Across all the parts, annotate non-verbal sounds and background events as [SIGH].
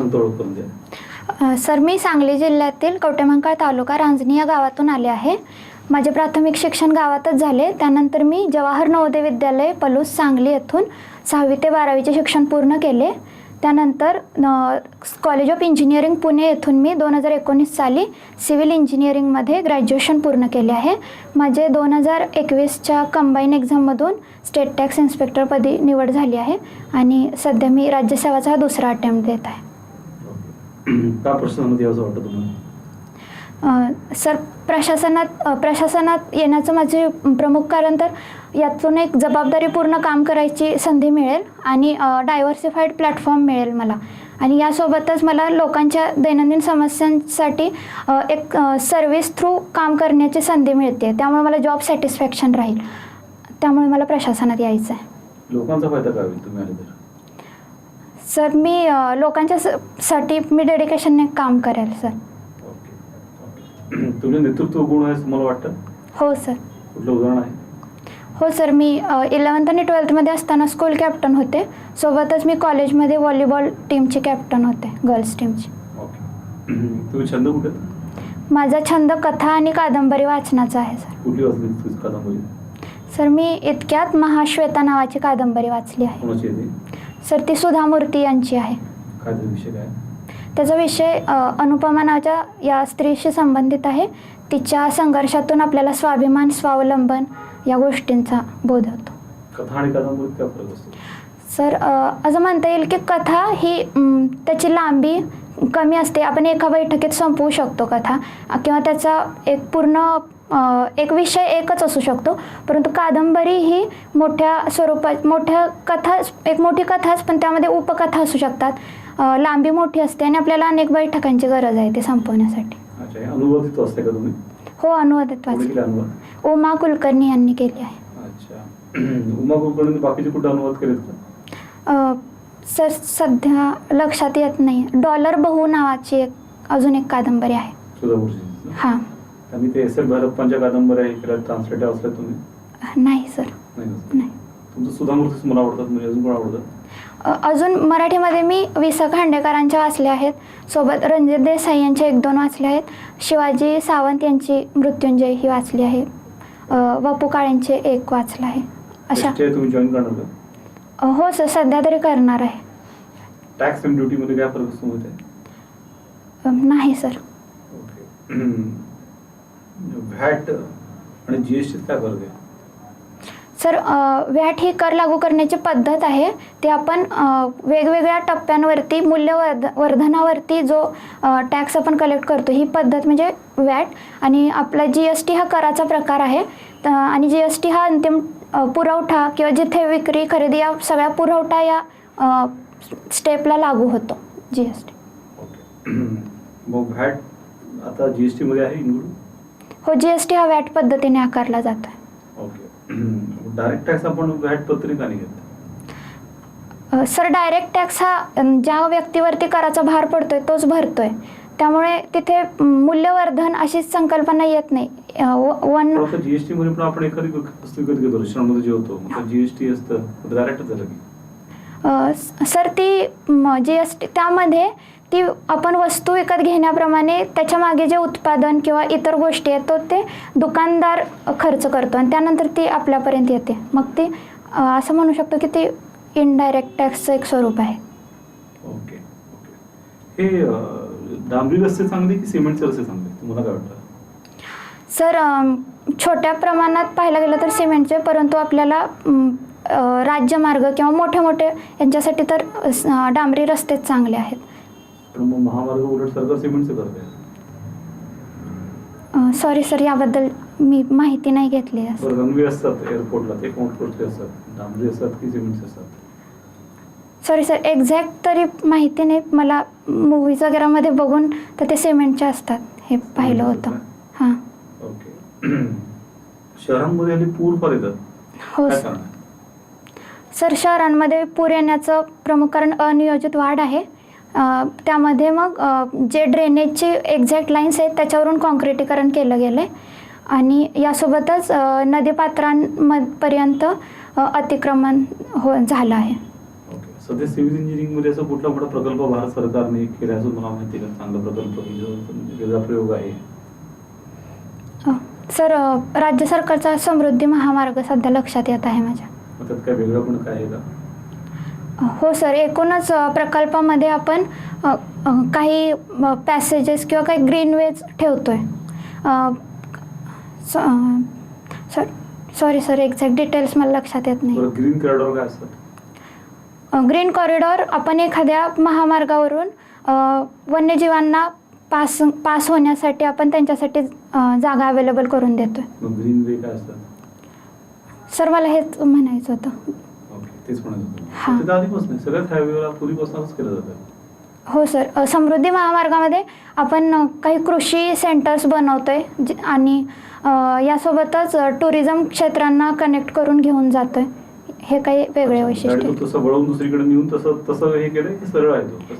सांगतो ओळख करून द्या. सर मी सांगली जिल्ह्यातील कवटेमंकाळ तालुका रांजणी या गावातून आले आहे. माझे प्राथमिक शिक्षण गावातच झाले. त्यानंतर मी जवाहर नवोदय विद्यालय पलूस सांगली येथून सहावी ते बारावीचे शिक्षण पूर्ण केले. त्यानंतर कॉलेज ऑफ इंजिनिअरिंग पुणे येथून मी दोन हजार एकोणीस साली सिव्हिल इंजिनिअरिंगमध्ये ग्रॅज्युएशन पूर्ण केले आहे. माझे दोन हजार एकवीसच्या कंबाईन एक्झाममधून स्टेट टॅक्स इन्स्पेक्टरपदी निवड झाली आहे. आणि सध्या मी राज्यसेवाचा हा दुसरा अटेम्प्ट देत आहे. का प्रशासनामध्ये यावं वाटतं तुम्हाला? सर प्रशासनात प्रशासनात येण्याचं माझे प्रमुख कारण तर यातून एक जबाबदारीपूर्ण काम करायची संधी मिळेल आणि डायव्हर्सिफाईड प्लॅटफॉर्म मिळेल मला. आणि यासोबतच मला लोकांच्या दैनंदिन समस्यांसाठी एक सर्व्हिस थ्रू काम करण्याची संधी मिळते. त्यामुळे मला जॉब सॅटिस्फॅक्शन राहील. त्यामुळे मला प्रशासनात यायचं आहे लोकांचा फायदा काय होईल? तुम्ही आले तर. सर मी अ, लोकांच्या स- साठी मी डेडिकेशनने काम करेल सर. ओके. तुमचे नेतृत्व गुण आहे असं मला वाटतं? हो सर. कुठलं उदाहरण आहे? हो सर मी इलेवन्थ आणि ट्वेल्थमध्ये असताना स्कूल कॅप्टन होते. सोबतच मी कॉलेजमध्ये व्हॉलीबॉल टीमची कॅप्टन होते गर्ल्स टीमची ओके तुम्ही छंद कुठे? आहेत? माझा छंद कथा आणि कादंबरी वाचनाचा आहे सर. कुठली वाचली तुझी कादंबरी? सर मी इतक्यात महाश्वेता नावाची कादंबरी वाचली आहे. कोणाची सर ती सुधा मूर्ती यांची आहे. काय त्याचा विषय काय? त्याचा विषय अ, अनुपमा नावाच्या या स्त्रीशी संबंधित आहे. तिच्या संघर्षातून आपल्याला स्वाभिमान स्वावलंबन या गोष्टींचा बोध होतो. कथा आणि कादंबरीत काय फरक असतो? सर अ, असं म्हणता येईल की कथा ही म, त्याची लांबी कमी असते. आपण एका बैठकीत संपवू शकतो कथा किंवा त्याचा एक पूर्ण एक विषय एकच असू शकतो. परंतु कादंबरी ही मोठ्या स्वरूपात मोठ्या कथा एक मोठी कथाच पण त्यामध्ये उपकथा असू शकतात. लांबी मोठी असते आणि आपल्याला अनेक बैठकांची गरज आहे ते संपवण्यासाठी. हे अनुवादित हो उमा कुलकर्णी यांनी केली आहे. अच्छा. [CLEARS THROAT] उमा कुलकर्णी बाकीचे कुठे अनुवाद केलेत का? अ, सर सध्या लक्षात येत नाही. डॉलर बहू नावाची एक अजून एक कादंबरी आहे. हां. आणि ते एस एल भैरप्पांच्या कादंबऱ्या हे केल्या ट्रान्सलेट वाचल्या तुम्ही. नाही सर नाही का? नाही. तुमचं सुधा मूर्तीच मला आवडतात म्हणजे अजून कोण आवडतं? अ, अजून मराठीमध्ये मी वि स खांडेकरांच्या वाचल्या आहेत. सोबत रणजित देसाई यांच्या एक दोन वाचल्या आहेत. शिवाजी सावंत यांची मृत्युंजय ही वाचली आहे. अ, वपू काळेंचे एक वाचलं आहे. अशा. STI तुम्ही जॉईन करणार का? अ, हो सर सध्या तरी करणार आहे. टॅक्स अँड ड्युटीमध्ये काय फरक असतो माहिती आहे? अ, नाही सर ओके [CLEARS THROAT] व्हॅट आणि जी एस टीत काय फरक आहे? सर व्हॅट ही कर लागू करण्याची पद्धत आहे. ते आपण वेगवेगळ्या टप्प्यांवरती मूल्यवर्ध वर्धनावरती जो टॅक्स आपण कलेक्ट करतो ही पद्धत म्हणजे व्हॅट. आणि आपला जी एस टी हा कराचा प्रकार आहे. आणि जी एस टी हा अंतिम पुरवठा किंवा जिथे विक्री खरेदी या सगळ्या पुरवठा या स्टेपला लागू होतो जी एस टी. [CLEARS THROAT] मग व्हॅट आता जी एस टीमध्ये आहे इन्क्लूड? हो जी एस टी हा व्हॅट पद्धतीने आकारला जातो ओके. [CLEARS THROAT] डायरेक्ट टॅक्स आपण व्हॅट पत्रिका नाही घेत अ, सर डायरेक्ट टॅक्स हा ज्या व्यक्तीवरती कराचा भार पडतोय तोच भरतोय. त्यामुळे तिथे मूल्यवर्धन अशी संकल्पना येत नाही. वन जीएसटी मध्ये पण आपण एखादी वस्तू विकत घेतो रेस्टॉरंटमध्ये जेवतो जीएसटी असतं. डायरेक्ट झालं की. सर ती जी एस टी त्यामध्ये ती आपण वस्तू विकत घेण्याप्रमाणे त्याच्यामागे जे उत्पादन किंवा इतर गोष्टी आहेत तो ते दुकानदार खर्च करतो आणि त्यानंतर ती आपल्यापर्यंत येते. मग ती असं म्हणू शकतो की ती इनडायरेक्ट टॅक्सचं एक स्वरूप आहे. Okay okay. हे डांबरी रस्ते चांगले की सिमेंटचे रस्ते चांगले? तुम्हाला काय वाटतं? सर छोट्या प्रमाणात पाहायला गेलं तर सिमेंटचे परंतु आपल्याला राज्यमार्ग किंवा मोठे मोठे यांच्यासाठी तर डांबरी रस्तेच चांगले आहेत. पण मग महामार्ग उलट सरकार सिमेंटचे करत सॉरी सर याबद्दल मी माहिती नाही घेतली रनवे असतात एअरपोर्टला ते कोणते असतात? डांबरी असतात की सिमेंटचे असतात? सॉरी सर एक्झॅक्ट तरी माहिती नाही. मला मूवीज वगैरेमध्ये बघून तर ते सिमेंटचे असतात. हे पाहिलं होतं. हां. ओके. [CLEARS THROAT] शहरांमध्ये हल्ली पूर फार येतात. हो सर शहरांमध्ये पूर येण्याचं प्रमुख कारण अनियोजित वाढ आहे. त्यामध्ये मग जे ड्रेनेजचे एक्झॅक्ट लाईन्स आहेत त्याच्यावरून कॉन्क्रिटीकरण केलं गेलं आहे आणि यासोबतच नदीपात्रांपर्यंत अतिक्रमण हो झालं आहे. सध्या सिव्हिल इंजिनिअरिंगमध्ये असा कुठला मोठा प्रकल्प भारत सरकारने केला असं मला माहिती का? चांगला प्रकल्प वेगळा प्रयोग आहे. सर राज्य सरकारचा समृद्धी महामार्ग सध्या लक्षात येत आहे माझ्या. त्यात काय वेगळं पण काय आहे का? हो सर एकूणच प्रकल्पामध्ये आपण काही पॅसेजेस किंवा काही ग्रीनवेज स- अ, sir sorry sir exact details मला लक्षात येत नाही. ग्रीन कॉरिडॉर काय असतात ग्रीन कॉरिडॉर आपण एखाद्या महामार्गावरून वन्यजीवांना पास पास होण्यासाठी आपण त्यांच्यासाठी जागा अवेलेबल करून देतोय. ग्रीन वे काय असतात सर मला हेच म्हणायचं होतं. तेच म्हणत हा. होतो ते तर आधीपासून आहे. सगळ्याच हायवेला पूर्वीपासूनच केलं जातं. हो सर. समृद्धी महामार्गामध्ये आपण काही कृषी सेंटर्स बनवतोय आणि यासोबतच टुरिझम क्षेत्रांना कनेक्ट करून घेऊन जातोय. हे काही वेगळे वैशिष्ट्य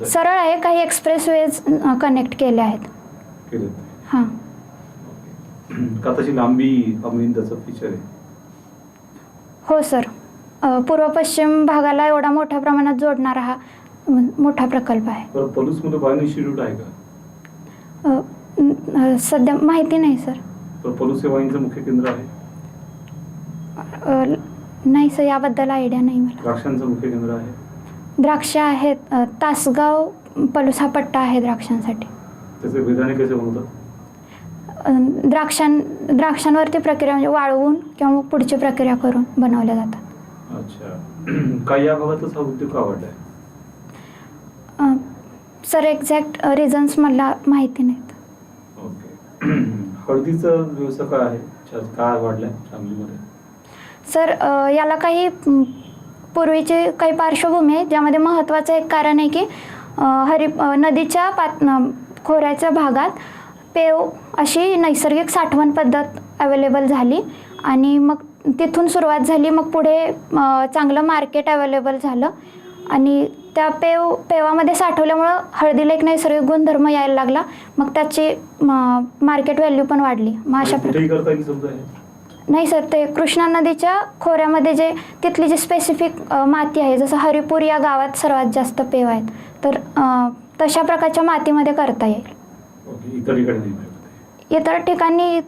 सरळ आहे काही एक्सप्रेसवेज कनेक्ट केले आहेत. हां. [CLEARS THROAT] लांबी फीचर आहे? हो सर. पूर्व पश्चिम भागाला एवढा मोठ्या प्रमाणात जोडणारा हा मोठा प्रकल्प आहे. इन्स्टिट्यूट का? सध्या माहिती नाही सर. पलूस मुख्य केंद्र आहे? नाही सर याबद्दल आयडिया नाही मला. द्राक्षांचं मुख्य केंद्र आहे? द्राक्ष आहेत. तासगाव पलूस हा पट्टा आहे द्राक्षांसाठी. त्याचे कसे बनवतात? द्राक्षां द्राक्षांवरती प्रक्रिया म्हणजे वाळवून किंवा पुढची प्रक्रिया करून बनवल्या जातात. अच्छा. काय या भागातच हा उद्योग का आवडलाय अ, सर एक्झॅक्ट रिझन्स मला माहिती नाहीत. ओके. [CLEARS THROAT] हळदीचा व्यवसाय काय आहे? अच्छा, काय वाढलाय सांगलीमध्ये? सर अ, याला काही म, पूर्वीची काही पार्श्वभूमी आहे ज्यामध्ये महत्त्वाचं एक कारण आहे की अ, हरि अ, नदीच्या पात न- खोऱ्याच्या भागात पेव अशी नैसर्गिक साठवण पद्धत अवेलेबल झाली आणि मग तिथून सुरुवात झाली मग पुढे चांगलं मार्केट अवेलेबल झालं. आणि त्या पेव पेवामध्ये साठवल्यामुळं हळदीला एक नैसर्गिक गुणधर्म यायला लागला. मग त्याची मार्केट व्हॅल्यू पण वाढली. मग अशा प्रकारे नाही सर ते कृष्णा नदीच्या खोऱ्यामध्ये जे तिथली जी स्पेसिफिक माती आहे जसं हरिपूर या गावात सर्वात जास्त पेव आहेत तर तशा प्रकारच्या मातीमध्ये करता येईल. इतर ठिकाणी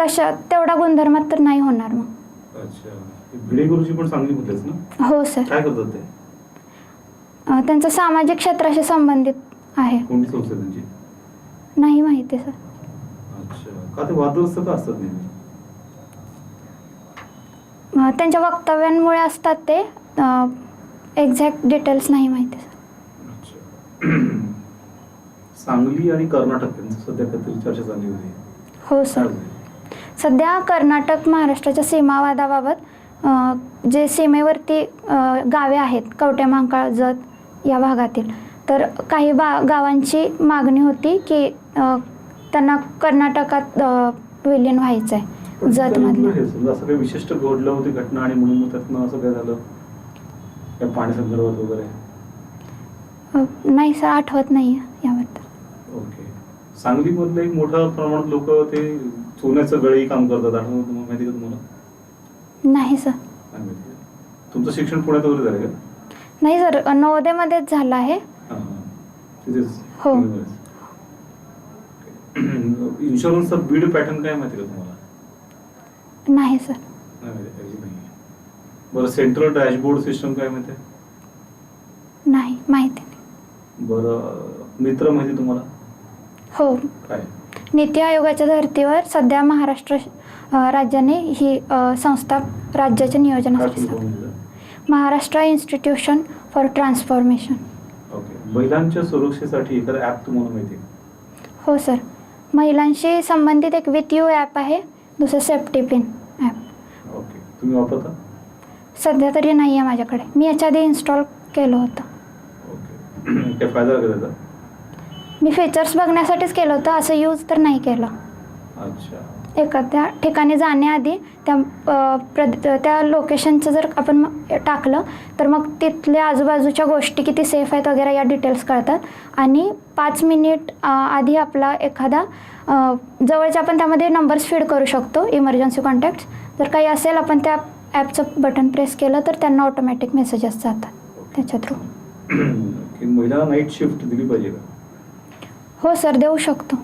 तशा तेवढा गुणधर्मात तर नाही होणार मग. अच्छा. भिडे गुरुजी पण सांगलीमधलेच ना? हो सर काय करतात ते? अ, त्यांचं सामाजिक क्षेत्राशी संबंधित आहे. कोणती संस्था आहे त्यांची? नाही माहिती सर अच्छा. का ते वादग्रस्त का असतात नेहमी? अ, त्यांच्या वक्तव्यांमुळे असतात ते. एक्झॅक्ट डिटेल्स नाही माहिती सर अच्छा. सांगली आणि कर्नाटक यांचं सध्या काहीतरी चर्चा चालली होती. हो काय सर झालं? सध्या कर्नाटक महाराष्ट्राच्या सीमावादाबाबत जे सीमेवरती गावे आहेत कवटेमांकाळ जत या भागातील तर काही बा गावांची मागणी होती की त्यांना कर्नाटकात विलीन व्हायचं आहे पण जतमधलं. समजा असं काही विशिष्ट घडलं होती घटना आणि म्हणून त्यातनं असं काय झालं? या पाण्यासंदर्भात वगैरे? नाही सर आठवत नाही याबद्दल. ओके. सांगलीमधलं एक मोठ्या प्रमाणात लोक ते सोन्याचं गळी काम करतात आठवतं तुम्हाला? माहिती का तुम्हाला? नाही सर. नाही माहिती का? तुमचं शिक्षण पुण्यात वगैरे झालं का? नाही सर. नवोदयमध्येच झालं आहे. हां हां. तिथेच हो. इन्शुरन्सचा बीड पॅटर्न काय माहिती का तुम्हाला? नाही सर. नाही माहिती काहीच नाही. बरं सेंट्रल डॅशबोर्ड सिस्टम काय माहिती आहे? नाही माहिती नाही. बरं मित्र माहिती तुम्हाला? हो. नीती आयोगाच्या धर्तीवर सध्या महाराष्ट्र राज्याने ही संस्था राज्याच्या नियोजनासाठी? Maharashtra Institution for Transformation. Okay. महिलांच्या सुरक्षेसाठी हो सर. महिलांशी संबंधित एक विथ यू ॲप आहे दुसरं सेफ्टी पिन ॲप. ओके. तुम्ही वापरता? सध्या तरी नाही आहे माझ्याकडे. मी याच्या आधी इन्स्टॉल केलं होतं. ओके [CLEARS THROAT] काय फायदा का त्याचा मी फीचर्स बघण्यासाठीच केलं होतं असं यूज तर नाही केलं. अच्छा. एखाद्या ठिकाणी जाण्याआधी त्या अ, प्रद त्या लोकेशनचं जर आपण म- टाकलं तर मग तिथल्या आजूबाजूच्या गोष्टी किती सेफ आहेत वगैरे या डिटेल्स कळतात. आणि पाच मिनिट अ, आधी आपला एखादा अ, जवळच्या आपण त्यामध्ये नंबर्स फीड करू शकतो इमर्जन्सी कॉन्टॅक्ट्स जर काही असेल आपण त्या ॲपचं बटन प्रेस केलं तर त्यांना ऑटोमॅटिक मेसेजेस जातात. त्याच्या थ्रू की महिलांना नाईट शिफ्ट दिली पाहिजे का? हो सर देऊ शकतो.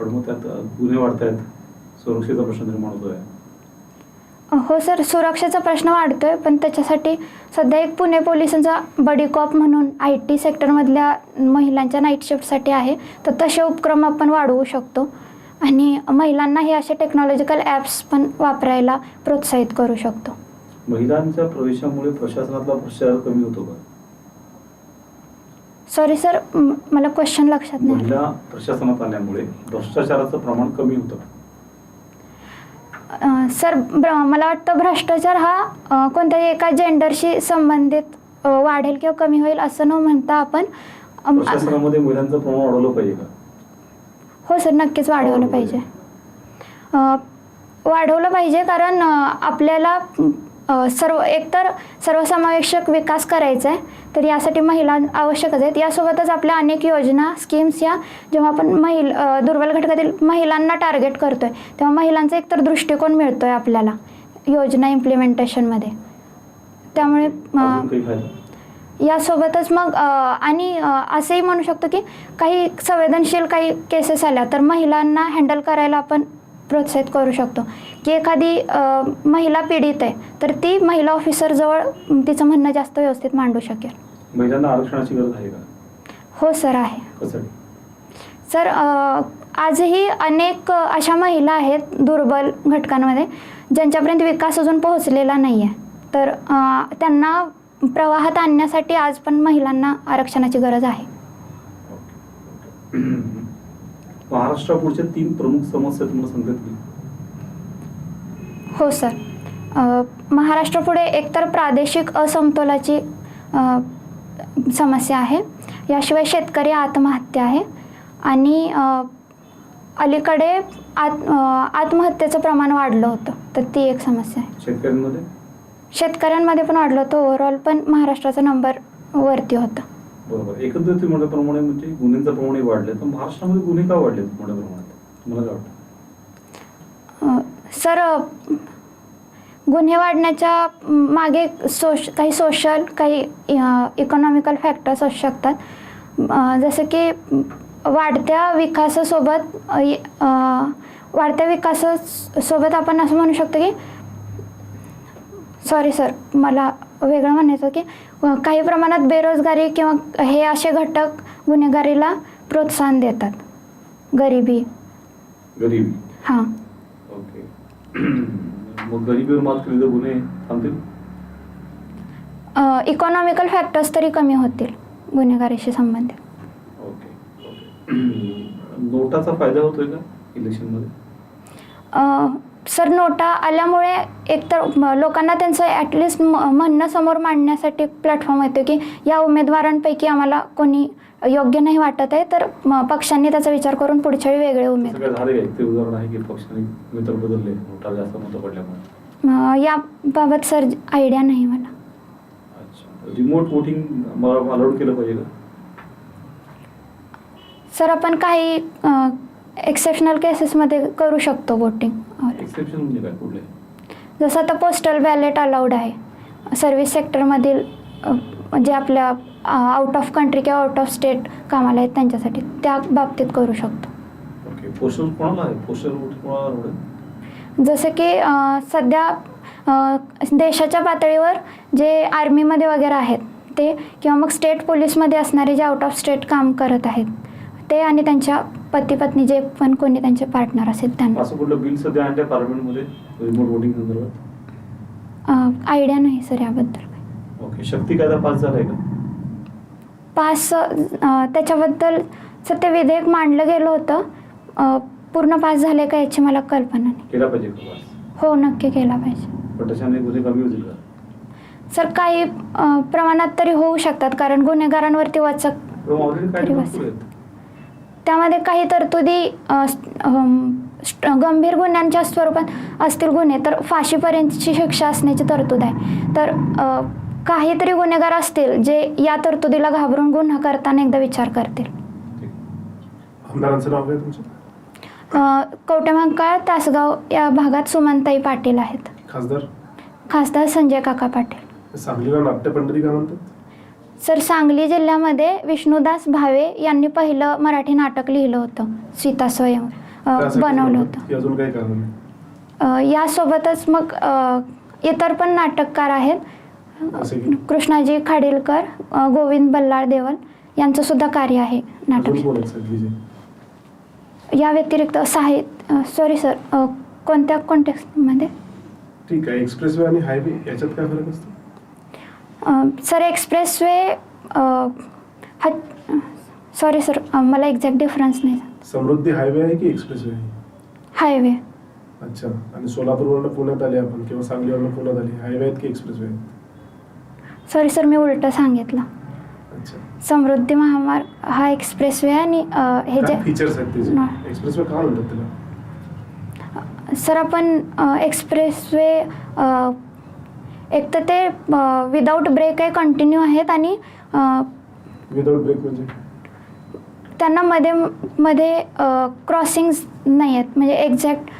पण मग त्यात गुन्हे वाढत आहेत सुरक्षेचा प्रश्न निर्माण होतोय. हो सर सुरक्षेचा प्रश्न वाढतोय पण त्याच्यासाठी सध्या एक पुणे पोलिसांचा बडी कॉप म्हणून आय टी सेक्टरमधल्या महिलांच्या नाईट शिफ्टसाठी आहे. तर तसे उपक्रम आपण वाढवू शकतो. आणि महिलांना हे असे टेक्नॉलॉजिकल ॲप्स पण वापरायला प्रोत्साहित करू शकतो. महिलांच्या प्रवेशामुळे प्रशासनातला भ्रष्टाचार कमी होतो का? सॉरी सर मला क्वेश्चन लक्षात नाही. महिला प्रशासनात आल्यामुळे भ्रष्टाचाराचं प्रमाण कमी होतं. अ, सर ब्र मला वाटतं भ्रष्टाचार हा अ, कोणत्याही एका जेंडरशी संबंधित अ, वाढेल किंवा कमी होईल असं न म्हणता आपण अम, प्रशासनामध्ये महिलांचं प्रमाण वाढवलं पाहिजे का? हो सर नक्कीच वाढवलं पाहिजे. अ, वाढवलं पाहिजे कारण अ, आपल्याला सर्व एकतर सर्वसमावेशक विकास करायचा आहे तर यासाठी महिला आवश्यकच आहेत. यासोबतच आपल्या अनेक योजना स्कीम्स या जेव्हा आपण महिल दुर्बल घटकातील महिलांना टार्गेट करतोय तेव्हा महिलांचा एकतर दृष्टिकोन मिळतोय आपल्याला योजना इम्प्लिमेंटेशनमध्ये. त्यामुळे यासोबतच मग आणि असंही म्हणू शकतो की काही संवेदनशील काही केसेस आल्या तर महिलांना हँडल करायला आपण प्रोत्साहित करू शकतो. की एखादी महिला पीडित आहे तर ती महिला ऑफिसरजवळ अम, तिचं म्हणणं जास्त व्यवस्थित मांडू शकेल. महिलांना आरक्षणाची गरज आहे का? हो सर आहे. सर आजही अनेक अशा महिला आहेत दुर्बल घटकांमध्ये ज्यांच्यापर्यंत विकास अजून पोहोचलेला नाही आहे तर त्यांना प्रवाहात आणण्यासाठी आज पण महिलांना आरक्षणाची गरज आहे. [CLEARS THROAT] महाराष्ट्रापुढच्या तीन प्रमुख समस्या तुम्हाला सांगतात हो सर अ, महाराष्ट्रापुढे एकतर प्रादेशिक असमतोलाची समस्या आहे. याशिवाय शेतकरी आत्महत्या आहे. आणि अलीकडे आत आत्महत्येचं प्रमाण वाढलं होतं. तर ती एक समस्या आहे. शेतकऱ्यांमध्ये? शेतकऱ्यांमध्ये पण वाढलं होतं. ओव्हरऑल पण महाराष्ट्राचा नंबर वरती होता. बरोबर. एकंदरीत मोठ्या प्रमाणे म्हणजे गुन्ह्यांचं प्रमाणही वाढले. तर महाराष्ट्रामध्ये गुन्हे का वाढले मोठ्या प्रमाणात? तुम्हाला काय वाटतं? अ, सर गुन्हे वाढण्याच्या मागे सोश काही सोशल काही इकॉनॉमिकल फॅक्टर्स असू शकतात. जसं की वाढत्या विकासासोबत वाढत्या विकासासोबत आपण असं म्हणू शकतो की सॉरी सर मला वेगळं म्हणायचं की काही प्रमाणात बेरोजगारी किंवा हे असे घटक गुन्हेगारीला प्रोत्साहन देतात. गरिबी. गरिबी. हां. मग गरिबीवर मात केली तर गुन्हे थांबतील? इकॉनॉमिकल फॅक्टर्स तरी कमी होतील गुन्हेगारीशी संबंधित. ओके ओके [CLEARS THROAT] नोटाचा फायदा होतोय का? इलेक्शनमध्ये सर नोटा आल्यामुळे एकतर म- लोकांना त्यांचं ॲटलिस्ट म्हणणं समोर मांडण्यासाठी प्लॅटफॉर्म येतो की या उमेदवारांपैकी आम्हाला कोणी योग्य नाही वाटत आहे तर म- पक्षांनी त्याचा विचार करून पुढच्या वेळी वेगळे उमेदवार याबाबत सर आयडिया नाही मला. रिमोट वोटिंग मला अलाउड केलं पाहिजे का? सर आपण काही एक्सेप्शनल केसेसमध्ये करू शकतो वोटिंग एक्सेप्शन म्हणजे काय? कुठले? जसं आता पोस्टल बॅलेट अलाउड आहे. सर्व्हिस सेक्टरमधील जे आपल्या आउट ऑफ कंट्री किंवा आउट ऑफ स्टेट कामाला आहेत त्यांच्यासाठी त्या बाबतीत करू शकतो. जसं की सध्या देशाच्या पातळीवर जे आर्मीमध्ये वगैरे आहेत ते किंवा मग स्टेट पोलीसमध्ये असणारे जे आउट ऑफ स्टेट काम करत आहेत ते आणि त्यांच्या पती पत्नी जे पण कोणी त्यांचे पार्टनर असेल त्यांना. असं कुठलं बिल सध्या आणलंय पार्लमेंटमध्ये? रिमोट वोटिंग संदर्भात? आयडिया नाही सर याबद्दल. ओके शक्ती कायदा पास झालाय का? पास अ, त्याच्याबद्दल सर ते विधेयक मांडलं गेलं होतं. अ, पूर्ण पास झाले का याची मला कल्पना नाही. केला पाहिजे का पास? हो नक्की केला पाहिजे. पण त्याच्याने गुन्हे कमी होतील का? सर काही अ, प्रमाणात तरी होऊ शकतात कारण गुन्हेगारांवरती वचक ऑलरेडी काय तरी बस. भरपूर आहेत त्यामध्ये काही तरतुदी गंभीर गुन्ह्यांच्या स्वरूपात असतील गुन्हे तर फाशीपर्यंतची शिक्षा असण्याची तरतूद आहे. तर काहीतरी गुन्हेगार असतील जे या तरतुदीला घाबरून गुन्हा करताना एकदा विचार करतील. कवटेमंकाळ तासगाव या भागात सुमनताई पाटील आहेत. खासदार? खासदार संजय काका पाटील. सांगलीला नाट्यपंढरी का म्हणतात? सर सांगली जिल्ह्यामध्ये विष्णुदास भावे यांनी पहिलं मराठी नाटक लिहिलं होतं सीता स्वयं बनवलं होतं. यासोबतच मग इतर पण नाटककार आहेत कृष्णाजी खाडीलकर गोविंद बल्लाळ देवल यांचं सुद्धा कार्य आहे नाटक. या व्यतिरिक्त साहित्य सॉरी सर कोणत्या कॉन्टेक्स्टमध्ये ठीक आहे एक्सप्रेस वे आणि हायवे याच्यात काय फरक असतो? सर एक्सप्रेसवे अ, हा सॉरी सर मला एक्झॅक्ट डिफरन्स नाही समृद्धी हायवे आहे की एक्सप्रेस वे हायवे अच्छा आणि सोलापूरवरनं पुण्यात आले आपण किंवा सांगलीवरनं पुण्यात आले हायवे आहेत की एक्सप्रेस वे सॉरी सर मी उलटं सांगितलं. अच्छा. समृद्धी महामार्ग हा एक्सप्रेसवे आणि अ, हे जे काय फीचर्स आहेत त्याचे. एक्सप्रेस वे का म्हणतात त्याला? सर आपण एक्सप्रेसवे एक तर ते विदाऊट ब्रेक आहे कंटिन्यू आहेत आणि ब्रेक म्हणजे? त्यांना मध्ये मध्ये क्रॉसिंग्स नाही आहेत. म्हणजे एक्झॅक्ट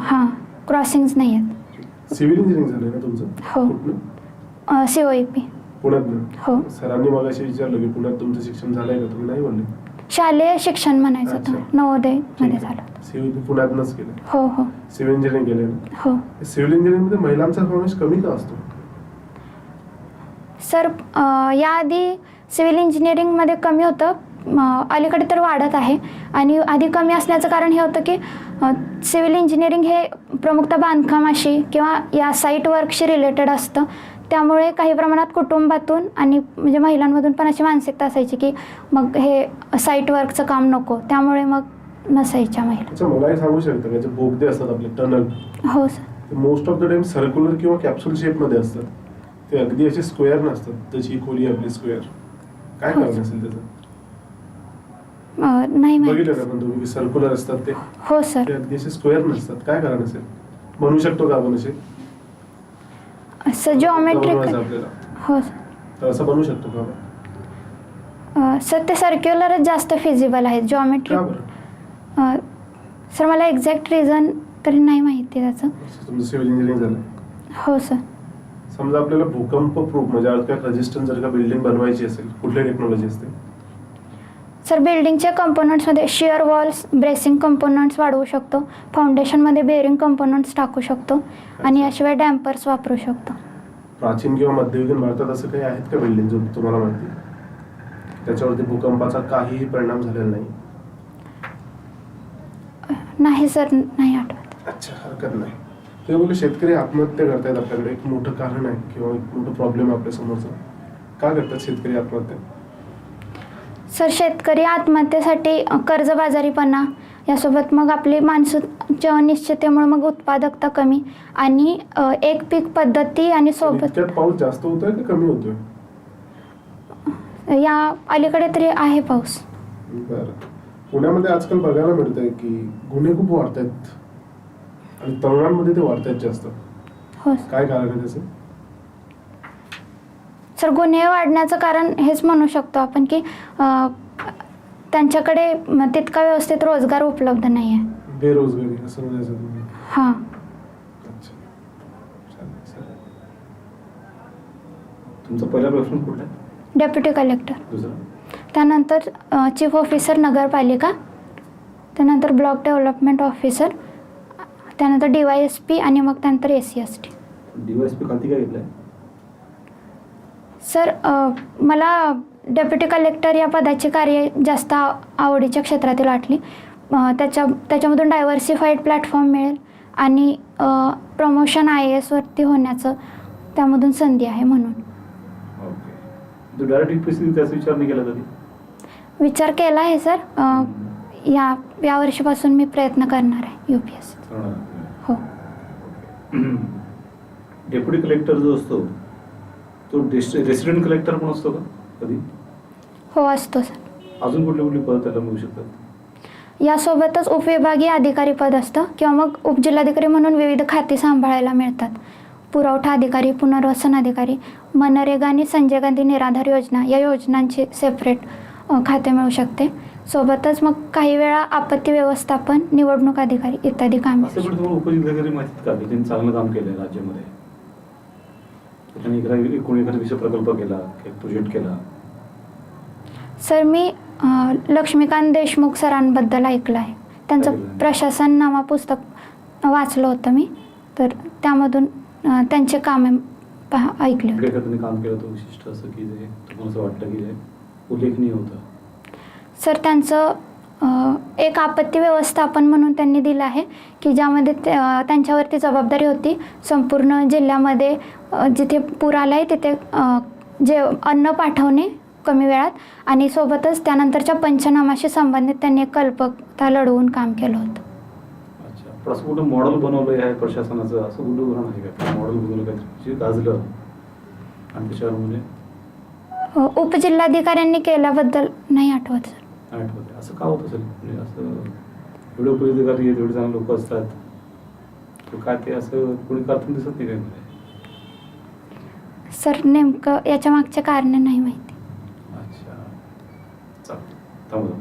हां क्रॉसिंग्स नाही आहेत. सिव्हिल इंजिनिअरिंग झालंय ना तुमचं? हो. सी ओ ई पी पुण्यात हो. सरांनी असे विचारलं की पुण्यात तुमचं शिक्षण झालंय का? तुम्ही नाही म्हणले. शालेय शिक्षण म्हणायचं अच्छा. होतं नवोदयमध्ये झालं. होतं. सिव्हिल पुण्यातनंच केलं हो हो. सिव्हिल इंजिनिअरिंग हो. सिव्हिल इंजिनिअरिंगमध्ये महिलांचा समावेश कमी का असतो? सर अ, याआधी सिव्हिल इंजिनिअरिंगमध्ये कमी होतं. म, अलीकडे तर वाढत आहे. आणि आधी कमी असण्याचं कारण हे होतं की अ, सिव्हिल इंजिनिअरिंग हे प्रमुखतः बांधकामाशी किंवा या साईट वर्कशी रिलेटेड असतं. त्यामुळे काही प्रमाणात कुटुंबातून आणि म्हणजे महिलांमधून पण अशी मानसिकता असायची की मग हे साईट वर्कचं काम नको. त्यामुळे मग नसायच्या महिला. मलाही सांगू शकता का? जे बोगदे असतात आपले टनल. हो sir most of the time circular किंवा कॅप्सूल शेपमध्ये असतात. ते अगदी असे स्क्वेअर नसतात. ही खोली आपली स्क्वेअर काय हो. कारण असेल त्याचं? नाही बघितलं का पण तुम्ही? सर्क्युलर असतात ते. हो सर अगदी असे स्क्वेअर नसतात. काय कारण असेल? म्हणू शकतो का आपण असे? असं आपल्याला हो. सर तर असं बनवू शकतो का आपण? अ, सर ते सर्क्युलरच जास्त फिजिबल आहेत जॉमेट्री का बरं? सर मला एक्झॅक्ट रिझन तरी नाही माहिती त्याचं. असं तुमचं सिव्हिल इंजिनिअरिंग झालं हो सर. समजा आपल्याला भूकंप प्रूफ म्हणजे अर्थक्वेक रेजिस्टन्स जर का बिल्डिंग बनवायची असेल कुठली टेक्नॉलॉजी असते सर बिल्डिंगच्या कंपोनंट्समध्ये शिअर वॉल्स ब्रेसिंग कंपोनंट्स वाढवू शकतो. फाउंडेशनमध्ये बेरिंग कंपोनंट्स टाकू शकतो. आणि याशिवाय डॅम्पर्स वापरू शकतो. प्राचीन किंवा मध्ययुगीन भारतात असं काही आहेत का बिल्डिंग जो तुम्हाला माहिती? त्याच्यावरती भूकंपाचा काहीही परिणाम झालेला नाही? नाही सर. नाही आठवत. अच्छा हरकत नाही. ते बोलले शेतकरी आत्महत्या करतायत आपल्याकडे. एक मोठं कारण आहे किंवा एक मोठं प्रॉब्लेम आपल्या समोरचा. का करतात शेतकरी आत्महत्या? सर शेतकरी आत्महत्येसाठी कर्जबाजारीपणा यासोबत मग आपली माणसाच्या अनिश्चिततेमुळे मग उत्पादकता कमी आणि अ, एक पीक पद्धती आणि सोबत पाऊस जास्त होतोय की कमी होतोय? या अलीकडे तरी आहे पाऊस. बरं. पुण्यामध्ये आजकाल बघायला मिळतंय की गुन्हे खूप वाढत आहेत आणि तरुणांमध्ये ते वाढत आहेत जास्त. हो. काय कारण आहे त्याचं? सर गुन्हे वाढण्याचं कारण हेच म्हणू शकतो आपण की त्यांच्याकडे तितका व्यवस्थित रोजगार उपलब्ध नाही आहे बेरोजगारी असं म्हणायचं तुम्ही हां तुमचा पहिला प्रश्न कुठला डेप्युटी कलेक्टर दुसरा? त्यानंतर चीफ ऑफिसर नगरपालिका त्यानंतर ब्लॉक डेव्हलपमेंट ऑफिसर त्यानंतर डी वाय एस पी आणि मग त्यानंतर A C S T D Y S P खाती काय घेतलाय? सर मला डेप्युटी कलेक्टर या पदाची कार्य जास्त आव- आवडीच्या क्षेत्रातील वाटली. त्याच्या त्याच्यामधून डायव्हर्सिफाईड प्लॅटफॉर्म मिळेल आणि प्रमोशन आय एसवरती होण्याचं त्यामधून संधी आहे म्हणून. विचार केला कधी? विचार केला आहे सर. या या वर्षीपासून मी प्रयत्न करणार आहे यू पी एस हो. [CLEARS THROAT] डेप्युटी कलेक्टर जो असतो तो रेसिडेंट कलेक्टर पण असतो का कधी? हो असतो सर अजून कुठली कुठली पदं त्याला मिळू शकतात? यासोबतच उपविभागीय अधिकारी पद असतं किंवा मग उपजिल्हाधिकारी म्हणून विविध खाती सांभाळायला मिळतात. पुरवठा अधिकारी पुनर्वसन अधिकारी मनरेगा आणि संजय गांधी निराधार योजना या योजनांची सेपरेट खाते मिळू शकते. सोबतच मग काही वेळा आपत्ती व्यवस्थापन निवडणूक अधिकारी इत्यादी कामे. असं पण तुम्हाला उपजिल्हाधिकारी माहितीत का? की त्यांनी चांगलं काम केलंय राज्यामध्ये? त्याच्याने एखादा कोणी एखादा विषय प्रकल्प केला प्रोजेक्ट केला. सर मी अ, लक्ष्मीकांत देशमुख सरांबद्दल ऐकलं आहे. त्यांचं. प्रशासन नामा पुस्तक वाचलं होतं मी. तर त्यामधून अ, त्यांचे कामे पहा ऐकले होते. इकडे एखाद्याने काम केलं विशिष्ट असं की जे तुम्हाला असं वाटतं की जे उल्लेखनीय होतं. सर त्यांचं एक आपत्ती व्यवस्थापन म्हणून त्यांनी दिलं आहे की ज्यामध्ये त्यांच्यावरती जबाबदारी होती. संपूर्ण जिल्ह्यामध्ये जिथे पूर आला आहे तिथे जे अन्न पाठवणे कमी वेळात आणि सोबतच त्यानंतरच्या पंचनामाशी संबंधित त्यांनी एक कल्पकता लढवून काम केलं होतं. मॉडेल बनवलं आहे प्रशासनाचं? असं कुठं उदाहरण आहे का? मॉडेल बनवलं गाजलं आणि अ, उपजिल्हाधिकाऱ्यांनी केल्याबद्दल नाही आठवत. सर आठवते असं का होत असेल? म्हणजे असं एवढे उपयोगिकारी आहेत एवढे चांगले लोक असतात. काय ते असं कोणी करताना दिसत नाही काय मध्ये सर नेमकं याच्या मागचे कारण नाही माहिती. अच्छा. चालेल थांबू.